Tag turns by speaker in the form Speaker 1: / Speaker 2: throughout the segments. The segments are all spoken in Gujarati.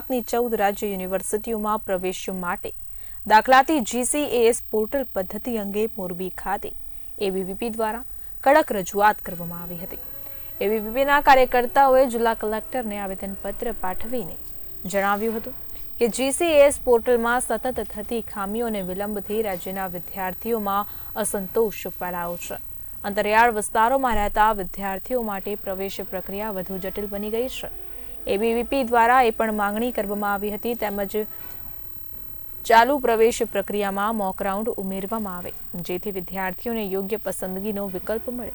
Speaker 1: ગુજરાતની ચૌદ રાજ્ય યુનિવર્સિટીઓમાં પ્રવેશ માટે દાખલાતી જીસીએએસ પોર્ટલ પદ્ધતિ અંગે મોરબી ખાતે એબીવીપી દ્વારા કડક રજૂઆત કરવામાં આવી હતી. એબીવીપીના કાર્યકર્તાઓએ જિલ્લા કલેક્ટરને આવેદનપત્ર પાઠવીને જણાવ્યું હતું કે જીસીએએસ પોર્ટલમાં સતત થતી ખામીઓ અને વિલંબથી રાજ્યના વિદ્યાર્થીઓમાં અસંતોષ ફેલાયો છે. અંતરિયાળ વિસ્તારોમાં રહેતા વિદ્યાર્થીઓ માટે પ્રવેશ પ્રક્રિયા વધુ જટિલ બની ગઈ છે. એબીવીપી દ્વારા એ પણ માંગણી કરવામાં આવી હતી તેમજ ચાલુ પ્રવેશ પ્રક્રિયામાં મોક રાઉન્ડ ઉમેરવામાં આવે, જેથી વિદ્યાર્થીઓને યોગ્ય પસંદગીનો વિકલ્પ મળે.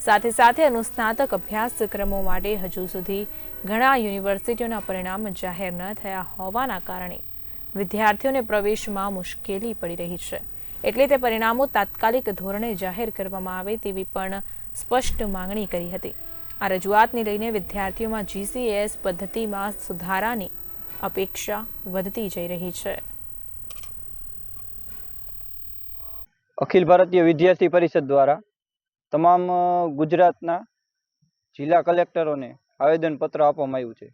Speaker 1: સાથે સાથે અનુસ્નાતક અભ્યાસક્રમો માટે હજુ સુધી ઘણા યુનિવર્સિટીઓના પરિણામ જાહેર ન થયા હોવાના કારણે વિદ્યાર્થીઓને પ્રવેશમાં મુશ્કેલી પડી રહી છે. એટલે તે પરિણામો તાત્કાલિક ધોરણે જાહેર કરવામાં આવે તેવી પણ સ્પષ્ટ માંગણી કરી હતી. આ રજૂઆતને લઈને વિદ્યાર્થીઓમાં જીસીએસ પદ્ધતિમાં સુધારાની અપેક્ષા વધતી જઈ રહી છે.
Speaker 2: અખિલ ભારતીય વિદ્યાર્થી પરિષદ દ્વારા તમામ ગુજરાતના જિલ્લા કલેક્ટરોને આવેદનપત્ર આપવામાં આવ્યું છે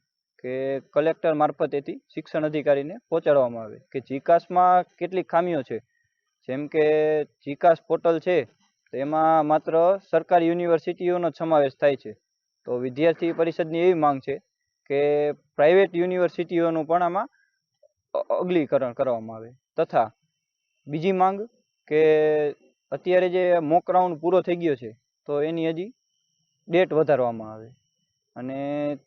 Speaker 2: કે કલેક્ટર મારફતેથી શિક્ષણ અધિકારીને પહોંચાડવામાં આવે કે જીકાસમાં કેટલીક ખામીઓ છે. જેમ કે જીકાસ પોર્ટલ છે, તેમાં માત્ર સરકારી યુનિવર્સિટીઓનો સમાવેશ થાય છે. તો વિદ્યાર્થી પરિષદની એવી માંગ છે કે પ્રાઇવેટ યુનિવર્સિટીઓનું પણ આમાં અગલીકરણ કરવામાં આવે. તથા બીજી માંગ કે અત્યારે જે મોક રાઉન્ડ પૂરો થઈ ગયો છે, તો એની હજી ડેટ વધારવામાં આવે. અને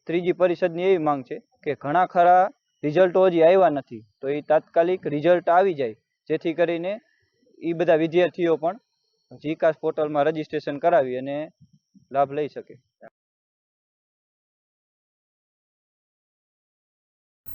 Speaker 2: ત્રીજી પરિષદની એવી માંગ છે કે ઘણા ખરા રિઝલ્ટો હજી આવ્યા નથી, તો એ તાત્કાલિક રિઝલ્ટ આવી જાય, જેથી કરીને એ બધા વિદ્યાર્થીઓ પણ જીકાસ પોર્ટલમાં રજીસ્ટ્રેશન કરાવી અને લાભ લઈ શકે.